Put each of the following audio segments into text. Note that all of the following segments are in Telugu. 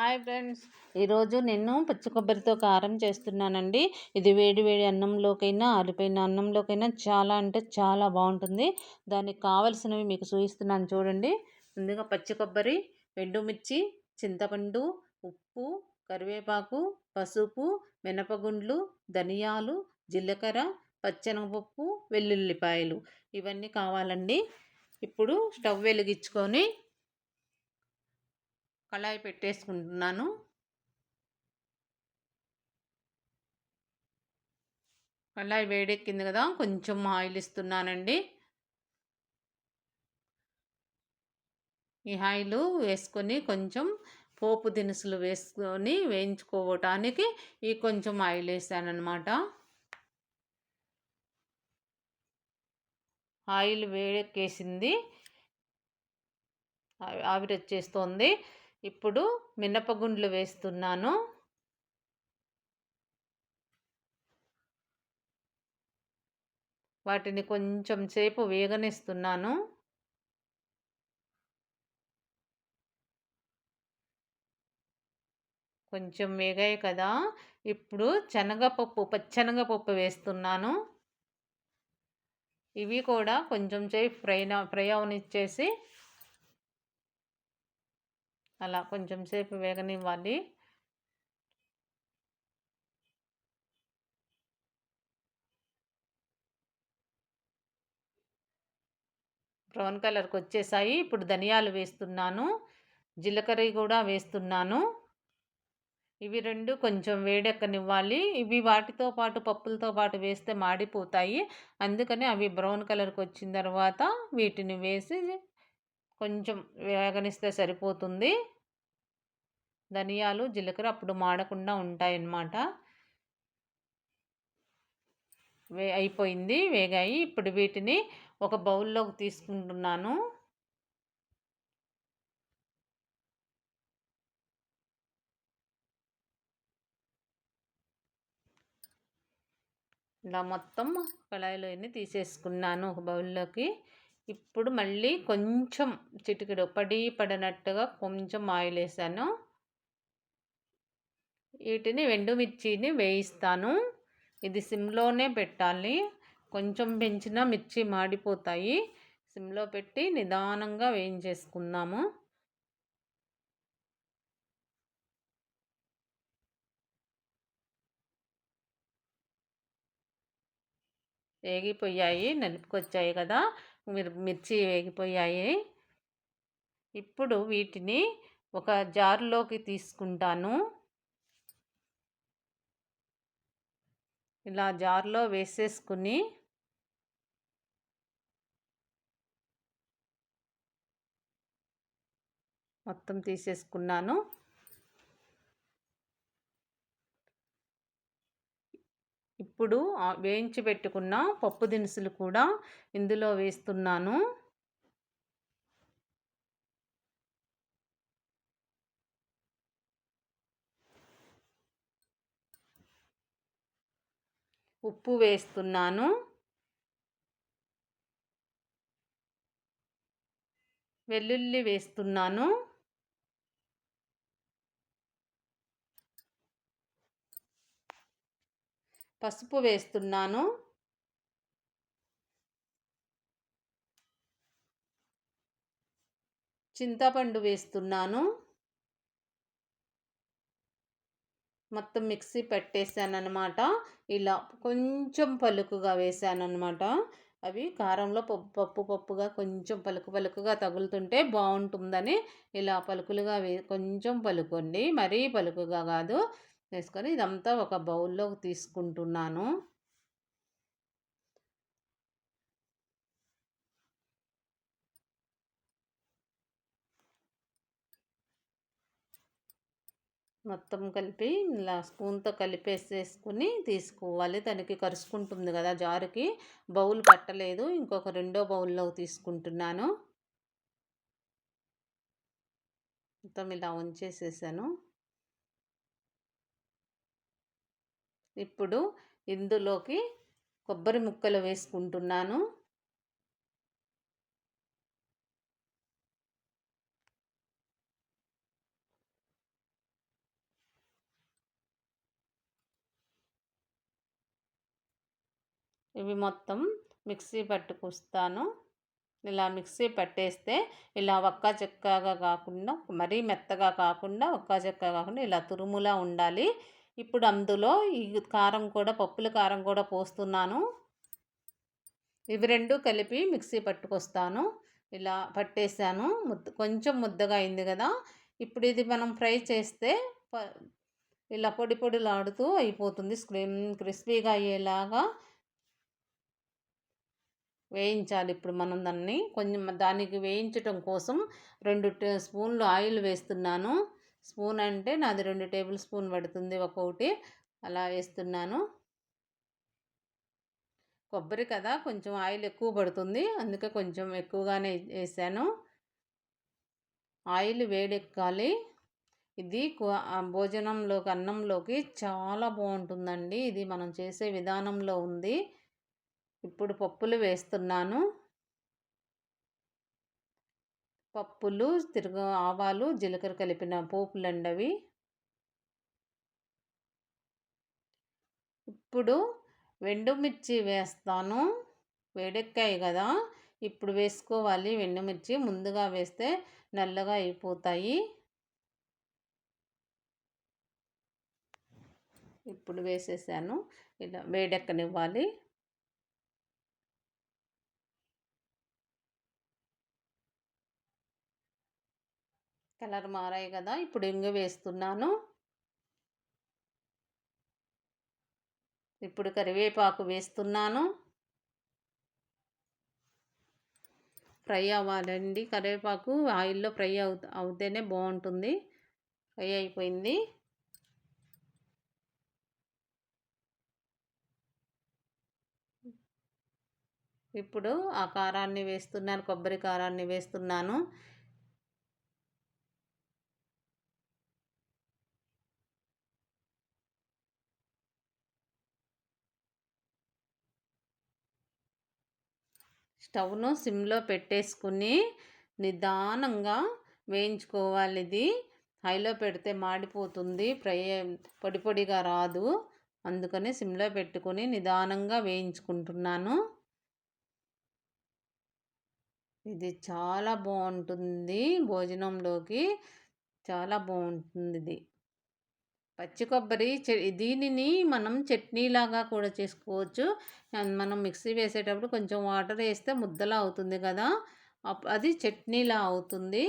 Hi friends. ఈరోజు నేను పచ్చి కొబ్బరితో కారం చేస్తున్నానండి. ఇది వేడి వేడి అన్నంలోకైనా ఆరిపోయిన అన్నంలోకైనా చాలా అంటే చాలా బాగుంటుంది. దానికి కావలసినవి మీకు చూపిస్తున్నాను చూడండి. ముందుగా పచ్చి కొబ్బరి ఎండుమిర్చి చింతపండు ఉప్పు కరివేపాకు పసుపు మినపగుండ్లు ధనియాలు జీలకర్ర పచ్చెనగపప్పు వెల్లుల్లిపాయలు. ఇవన్నీ కావాలండి. ఇప్పుడు స్టవ్ వెలిగించుకొని కళాయి పెట్టేసుకుంటున్నాను. కళాయి వేడెక్కింది కదా కొంచెం ఆయిల్ ఇస్తున్నానండి. ఈ ఆయిల్ వేసుకొని కొంచెం పోపు దినుసులు వేసుకొని వేయించుకోవటానికి ఈ కొంచెం ఆయిల్ వేసానమాట ఆయిల్ వేడెక్కేసింది. ఆవిరి వచ్చేస్తుంది. ఇప్పుడు మినపగుండ్లు వేస్తున్నాను. వాటిని కొంచెం సేపు వేగనిస్తున్నాను. కొంచెం వేగాయి కదా. ఇప్పుడు శనగపప్పు పచ్చనగపప్పు వేస్తున్నాను. ఇవి కూడా కొంచెం సేపు ఫ్రై ఫ్రై అవనిచ్చేసి అలా కొంచెం సేపు వేగనివ్వాలి. బ్రౌన్ కలర్కి వచ్చేసాయి ఇప్పుడు ధనియాలు వేస్తున్నాను. జీలకర్ర కూడా వేస్తున్నాను. ఇవి రెండు కొంచెం వేడెక్కనివ్వాలి. ఇవి వాటితో పాటు పప్పులతో పాటు వేస్తే మాడిపోతాయి. అందుకని అవి బ్రౌన్ కలర్కి వచ్చిన తర్వాత వీటిని వేసి కొంచెం వేగనిస్తే సరిపోతుంది. ధనియాలు జీలకర్ర అప్పుడు మాడకుండా ఉంటాయన్నమాట. వే అయిపోయింది వేగాయి. ఇప్పుడు వీటిని ఒక బౌల్లోకి తీసుకుంటున్నాను. ఇలా మొత్తం కళాయిలో తీసేసుకున్నాను ఒక బౌల్లోకి. ఇప్పుడు మళ్ళీ కొంచెం చిటికెడు పడి పడినట్టుగా కొంచెం ఆయిల్ వేసాను. వీటిని ఎండుమిర్చిని వేయిస్తాను. ఇది సిమ్లోనే పెట్టాలి. కొంచెం పెంచిన మిర్చి మాడిపోతాయి. సిమ్లో పెట్టి నిదానంగా వేయించేసుకుందాము. వేగిపోయాయి నలుపుకొచ్చాయి కదా. మిర్చి వేగిపోయాయి. ఇప్పుడు వీటిని ఒక జార్లోకి తీసుకుంటాను. ఇలా జార్లో వేసేసుకుని మొత్తం తీసేసుకున్నాను. ఇప్పుడు వేయించి పెట్టుకున్న పప్పు దినుసులు కూడా ఇందులో వేస్తున్నాను. ఉప్పు వేస్తున్నాను. వెల్లుల్లి వేస్తున్నాను. పసుపు వేస్తున్నాను. చింతపండు వేస్తున్నాను. మొత్తం మిక్సీ పెట్టేశాను అనమాట ఇలా కొంచెం పలుకుగా వేసాను అనమాట అవి కారంలో పప్పు పప్పు పప్పుగా కొంచెం పలుకు పలుకుగా తగులుతుంటే బాగుంటుందని ఇలా పలుకులుగా వే కొంచెం పలుకోండి. మరీ పలుకుగా కాదు. వేసుకొని ఇదంతా ఒక బౌల్లోకి తీసుకుంటున్నాను. మొత్తం కలిపి ఇలా స్పూన్తో కలిపేసేసుకుని తీసుకోవాలి. దానికి కరుచుకుంటుంది కదా జారుకి. బౌల్ పట్టలేదు. ఇంకొక రెండో బౌల్లో తీసుకుంటున్నాను. మొత్తం ఇలా ఉంచేసేసాను. ఇప్పుడు ఇందులోకి కొబ్బరి ముక్కలు వేసుకుంటున్నాను. ఇవి మొత్తం మిక్సీ పట్టుకొస్తాను. ఇలా మిక్సీ పట్టేస్తే ఇలా ఒక్క చెక్కగా కాకుండా మరీ మెత్తగా కాకుండా ఒక్క చెక్క కాకుండా ఇలా తురుములా ఉండాలి. ఇప్పుడు అందులో ఈ కారం కూడా పప్పుల కారం కూడా పోస్తున్నాను. ఇవి రెండు కలిపి మిక్సీ పట్టుకొస్తాను. ఇలా పట్టేసాను. ముద్ద కొంచెం ముద్దగా అయింది కదా. ఇప్పుడు ఇది మనం ఫ్రై చేస్తే ఇలా పొడి పొడిలాడుతూ అయిపోతుంది. స్క్రీమ్ క్రిస్పీగా అయ్యేలాగా వేయించాలి ఇప్పుడు మనం దాన్ని. కొంచెం దానికి వేయించటం కోసం రెండు స్పూన్లు ఆయిల్ వేస్తున్నాను. స్పూన్ అంటే నాది రెండు టేబుల్ స్పూన్ పడుతుంది ఒక్కొక్కటి. అలా వేస్తున్నాను. కొబ్బరి కదా కొంచెం ఆయిల్ ఎక్కువ పడుతుంది. అందుకే కొంచెం ఎక్కువగానే వేసాను. ఆయిల్ వేడెక్కాలి. ఇది భోజనంలోకి అన్నంలోకి చాలా బాగుంటుందండి. ఇది మనం చేసే విధానంలో ఉంది. ఇప్పుడు పప్పులు వేస్తున్నాను. పప్పులు తిరుగు ఆవాలు జీలకర్ర కలిపిన పోపులండవి. ఇప్పుడు వెండుమిర్చి వేస్తాను. వేడెక్కాయి కదా ఇప్పుడు వేసుకోవాలి. వెండుమిర్చి ముందుగా వేస్తే నల్లగా అయిపోతాయి. ఇప్పుడు వేసేసాను. ఇలా వేడెక్కనివ్వాలి. కలర్ మారాయి కదా ఇప్పుడు ఇంగు వేస్తున్నాను. ఇప్పుడు కరివేపాకు వేస్తున్నాను. ఫ్రై అవ్వాలండి. కరివేపాకు ఆయిల్లో ఫ్రై అవు అవుతేనే బాగుంటుంది. ఫ్రై అయిపోయింది. ఇప్పుడు ఆ కారాన్ని వేస్తున్నాను కొబ్బరి కారాన్ని వేస్తున్నాను. స్టవ్ను సిమ్లో పెట్టేసుకుని నిదానంగా వేయించుకోవాలి ఇది హైలో పెడితే మాడిపోతుంది. ఫ్రై పొడి పొడిగా రాదు. అందుకని సిమ్లో పెట్టుకొని నిదానంగా వేయించుకుంటున్నాను. ఇది చాలా బాగుంటుంది భోజనంలోకి. చాలా బాగుంటుంది ఇది. పచ్చి కొబ్బరి దీనిని మనం చట్నీలాగా కూడా చేసుకోవచ్చు. మనం మిక్సీ వేసేటప్పుడు కొంచెం వాటర్ వేస్తే ముద్దలా అవుతుంది కదా. అది చట్నీలా అవుతుంది.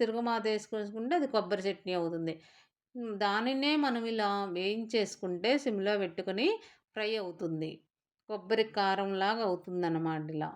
తిరుగుమాత వేసుకుంటే అది కొబ్బరి చట్నీ అవుతుంది. దానినే మనం ఇలా వేయించేసుకుంటే సిమ్లో పెట్టుకొని ఫ్రై అవుతుంది. కొబ్బరి కారంలాగా అవుతుంది అన్నమాట ఇలా.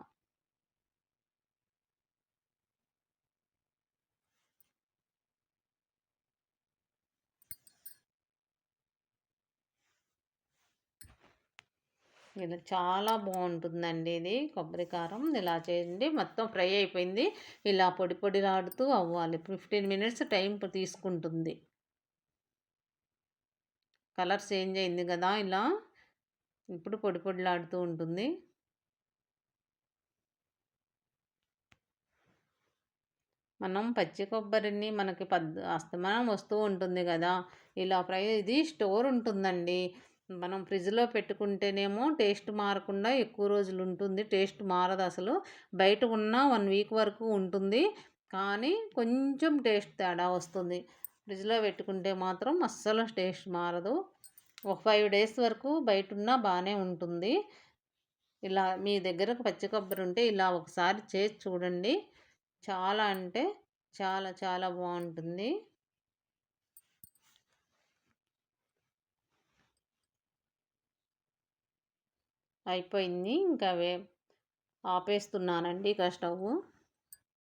ఇలా చాలా బాగుంటుందండి ఇది. కొబ్బరి కారం ఇలా చేయండి. మొత్తం ఫ్రై అయిపోయింది. ఇలా పొడి పొడిలాడుతూ అవ్వాలి. ఫిఫ్టీన్ మినిట్స్ టైం తీసుకుంటుంది. కలర్ చేంజ్ అయింది కదా ఇలా. ఇప్పుడు పొడి పొడిలాడుతూ ఉంటుంది. మనం పచ్చి కొబ్బరిని మనకి పద్ అస్తమానం వస్తూ ఉంటుంది కదా. ఇలా ఫ్రై ఇది స్టోర్ ఉంటుందండి. మనం ఫ్రిడ్జ్లో పెట్టుకుంటేనేమో టేస్ట్ మారకుండా ఎక్కువ రోజులు ఉంటుంది. టేస్ట్ మారదు అసలు. బయట ఉన్న వన్ వీక్ వరకు ఉంటుంది. కానీ కొంచెం టేస్ట్ తేడా వస్తుంది. ఫ్రిడ్జ్లో పెట్టుకుంటే మాత్రం అస్సలు టేస్ట్ మారదు. ఒక ఫైవ్ డేస్ వరకు బయట ఉన్నా బాగానే ఉంటుంది. ఇలా మీ దగ్గర పచ్చి కొబ్బరి ఉంటే ఇలా ఒకసారి చేసి చూడండి. చాలా అంటే చాలా చాలా బాగుంటుంది. అయిపోయింది. ఇంకా వే ఆపేస్తున్నానండి ఇక స్టవ్